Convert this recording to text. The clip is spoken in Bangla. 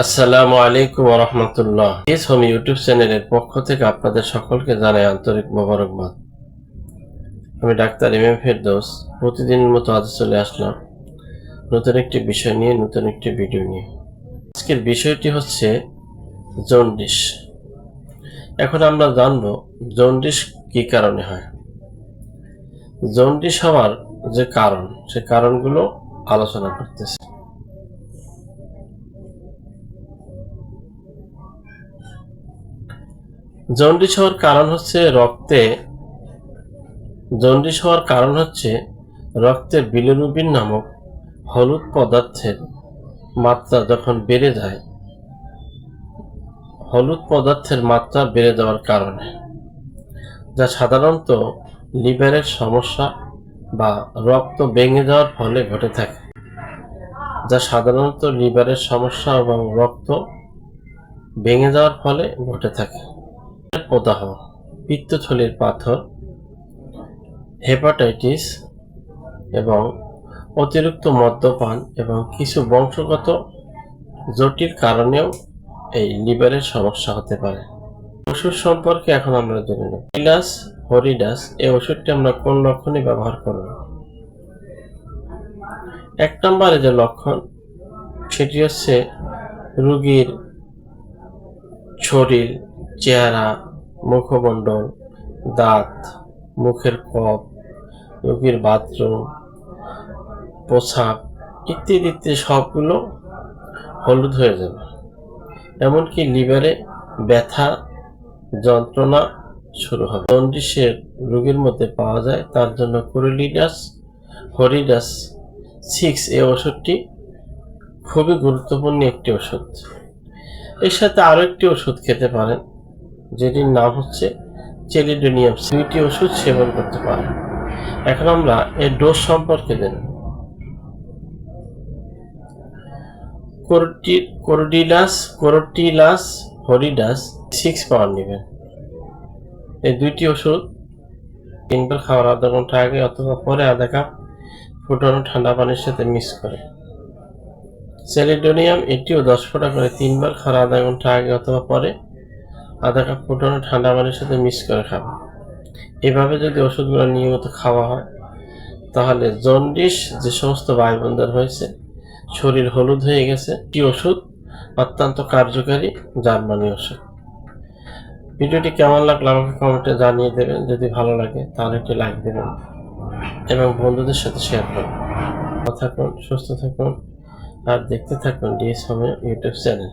আসসালামু আলাইকুম রহমতুল্লাহ। ইস হোম ইউটিউব চ্যানেলের পক্ষ থেকে আপনাদের সকলকে জানাই আন্তরিক মোবারকবাদ। আমি ডাক্তার এম এম ফেরদৌস, প্রতিদিনের মতো আজ চলে আসলাম নতুন একটি বিষয় নিয়ে, নতুন একটি ভিডিও নিয়ে। আজকের বিষয়টি হচ্ছে জন্ডিস। এখন আমরা জানব জন্ডিস কি কারণে হয়। জন্ডিস হওয়ার যে কারণ, সে কারণগুলো আলোচনা করতেছে। জন্ডিস হওয়ার কারণ হচ্ছে রক্তে, জন্ডিস হওয়ার কারণ হচ্ছে রক্তে বিলিরুবিন নামক হলুদ পদার্থের মাত্রা যখন বেড়ে যায়, হলুদ পদার্থের মাত্রা বেড়ে যাওয়ার কারণে, যা সাধারণত লিভারের সমস্যা বা রক্ত ভেঙে যাওয়ার ফলে ঘটে থাকে, যা সাধারণত লিভারের সমস্যা এবং রক্ত ভেঙে যাওয়ার ফলে ঘটে থাকে। প্রদাহ, পিত্তথলির পাথর, হেপাটাইটিস এবং অতিরিক্ত মদ্যপান এবং কিছু বংশগত জটিল কারণেও এই লিভারের সমস্যা হতে পারে। ওষুধ সম্পর্কে এখন আমরা জেনে নেব। ইলাস হরিডাস, এই ওষুধটি আমরা কোন লক্ষণে ব্যবহার করব? এক নম্বরে যে লক্ষণ, সেটি হচ্ছে রুগীর শরীর, চেহারা মুখমণ্ডল, দাঁত, মুখের কপ রোগীর বাথরুম প্রসাব ইত্যাদি ইত্যাদি সবগুলো হলুদ হয়ে যাবে। এমনকি লিভারে ব্যথা যন্ত্রণা শুরু হবে। জন্ডিসের রোগীর মধ্যে পাওয়া যায়, তার জন্য কোরিলিডাস, হরিডাস সিক্স এই ওষুধটি খুবই গুরুত্বপূর্ণ একটি ওষুধ। এর সাথে আরও একটি ওষুধ খেতে পারেন। যেটির নাম হচ্ছে চেলিডোনিয়াম দুইটি ওষুধ সেবন করতে পারে। এখন আমরা এর ডোজ সম্পর্কে জেনে কোরডিলাস, কোরটিলাস হরিডাস সিক্স পাওয়ার নেবেন। এই দুইটি ওষুধ তিনবার খাওয়ার আধা ঘণ্টা আগে অথবা পরে আধা কাপ ফুটানো ঠান্ডা পানির সাথে মিক্স করে। সেলিডোনিয়াম এটিও দশ ফোঁটা করে তিনবার খাওয়ার আধা ঘণ্টা আগে অথবা পরে আধা কাপ ফুটানো ঠান্ডা পানির সাথে মিক্স করে খাব। এভাবে যদি ওষুধগুলো নিয়মিত খাওয়া হয়, তাহলে জন্ডিস যে সমস্ত ভাই বোনদের হয়েছে, শরীর হলুদ হয়ে গেছে একটি ওষুধ, অত্যন্ত কার্যকারী জার্মানি ওষুধ। ভিডিওটি কেমন লাগল আমাকে কমেন্টে জানিয়ে দেবেন। যদি ভালো লাগে, তাহলে একটি লাইক দেবেন এবং বন্ধুদের সাথে শেয়ার করুন। থাকুন, সুস্থ থাকুন, আর দেখতে থাকুন ডিএস হোমের ইউটিউব চ্যানেল।